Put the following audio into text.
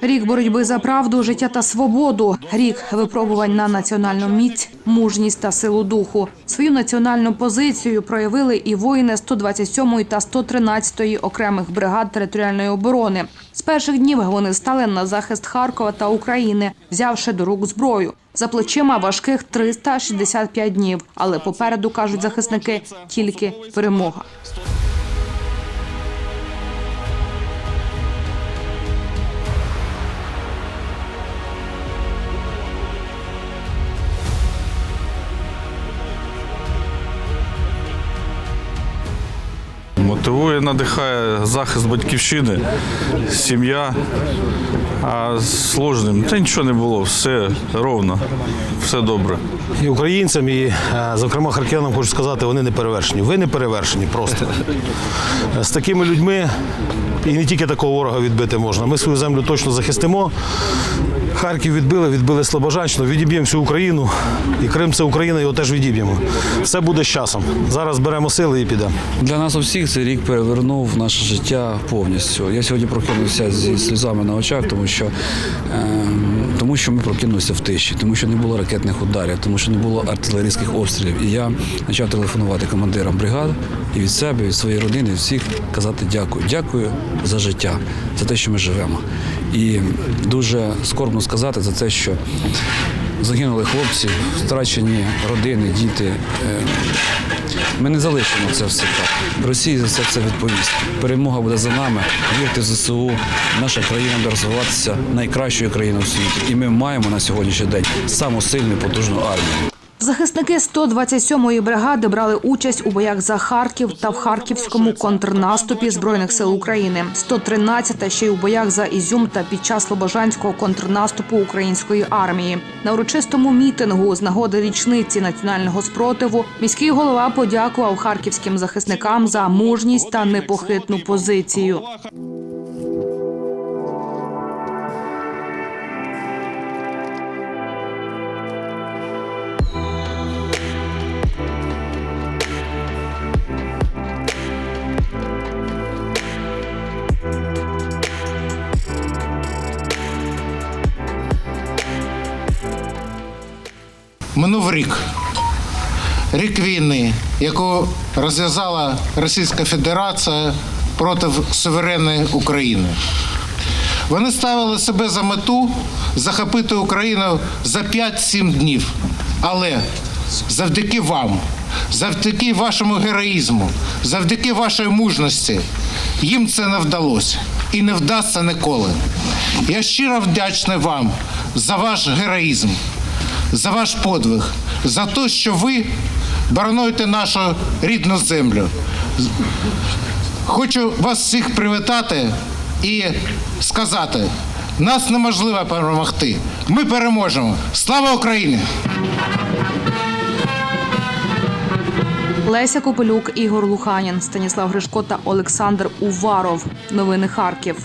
Рік боротьби за правду, життя та свободу. Рік випробувань на національну міць, мужність та силу духу. Свою національну позицію проявили і воїни 127-ї та 113-ї окремих бригад територіальної оборони. З перших днів вони стали на захист Харкова та України, взявши до рук зброю. За плечима важких 365 днів. Але попереду кажуть захисники тільки перемога. Мотивує, надихає захист батьківщини, сім'я. А з сложним та нічого не було, все ровно, все добре. І українцям, і е, зокрема харків'янам хочу сказати, вони не перевершені. Ви не перевершені просто. З такими людьми і не тільки такого ворога відбити можна. Ми свою землю точно захистимо. Харків відбили, відбили Слобожанщину, відіб'ємо всю Україну. І Крим це Україна, його теж відіб'ємо. Все буде з часом. Зараз беремо сили і підемо. Для нас усіх цей рік перевернув наше життя повністю. Я сьогодні прокинувся зі сльозами на очах, тому що, е, тому що ми прокинулися в тиші, тому що не було ракетних ударів, тому що не було артилерійських обстрілів. І я почав телефонувати командирам бригад і від себе, від своєї родини, і всіх казати дякую. Дякую за життя, за те, що ми живемо. І дуже скорбно сказати за те, що загинули хлопці, втрачені родини, діти. Е, Ми не залишимо це все так. Росія за це все відповість. Перемога буде за нами. Вірте в ЗСУ. Наша країна буде розвиватися найкращою країною в світі. І ми маємо на сьогоднішній день саму сильну потужну армію. Захисники 127-ї бригади брали участь у боях за Харків та в харківському контрнаступі збройних сил України. 113-та ще й у боях за Ізюм та під час слобожанського контрнаступу української армії. На урочистому мітингу з нагоди річниці національного спротиву міський голова подякував харківським захисникам за мужність та непохитну позицію. Минув рік. Рік війни, яку розв'язала Російська Федерація проти суверенної України. Вони ставили себе за мету захопити Україну за 5-7 днів. Але завдяки вам, завдяки вашому героїзму, завдяки вашій мужності, їм це не вдалося і не вдасться ніколи. Я щиро вдячний вам за ваш героїзм за ваш подвиг, за те, що ви боронуєте нашу рідну землю. Хочу вас всіх привітати і сказати: нас неможливо перемогти. Ми переможемо. Слава Україні! Леся Копелюк, Ігор Луханін, Станіслав Гришко та Олександр Уваров. Новини Харків.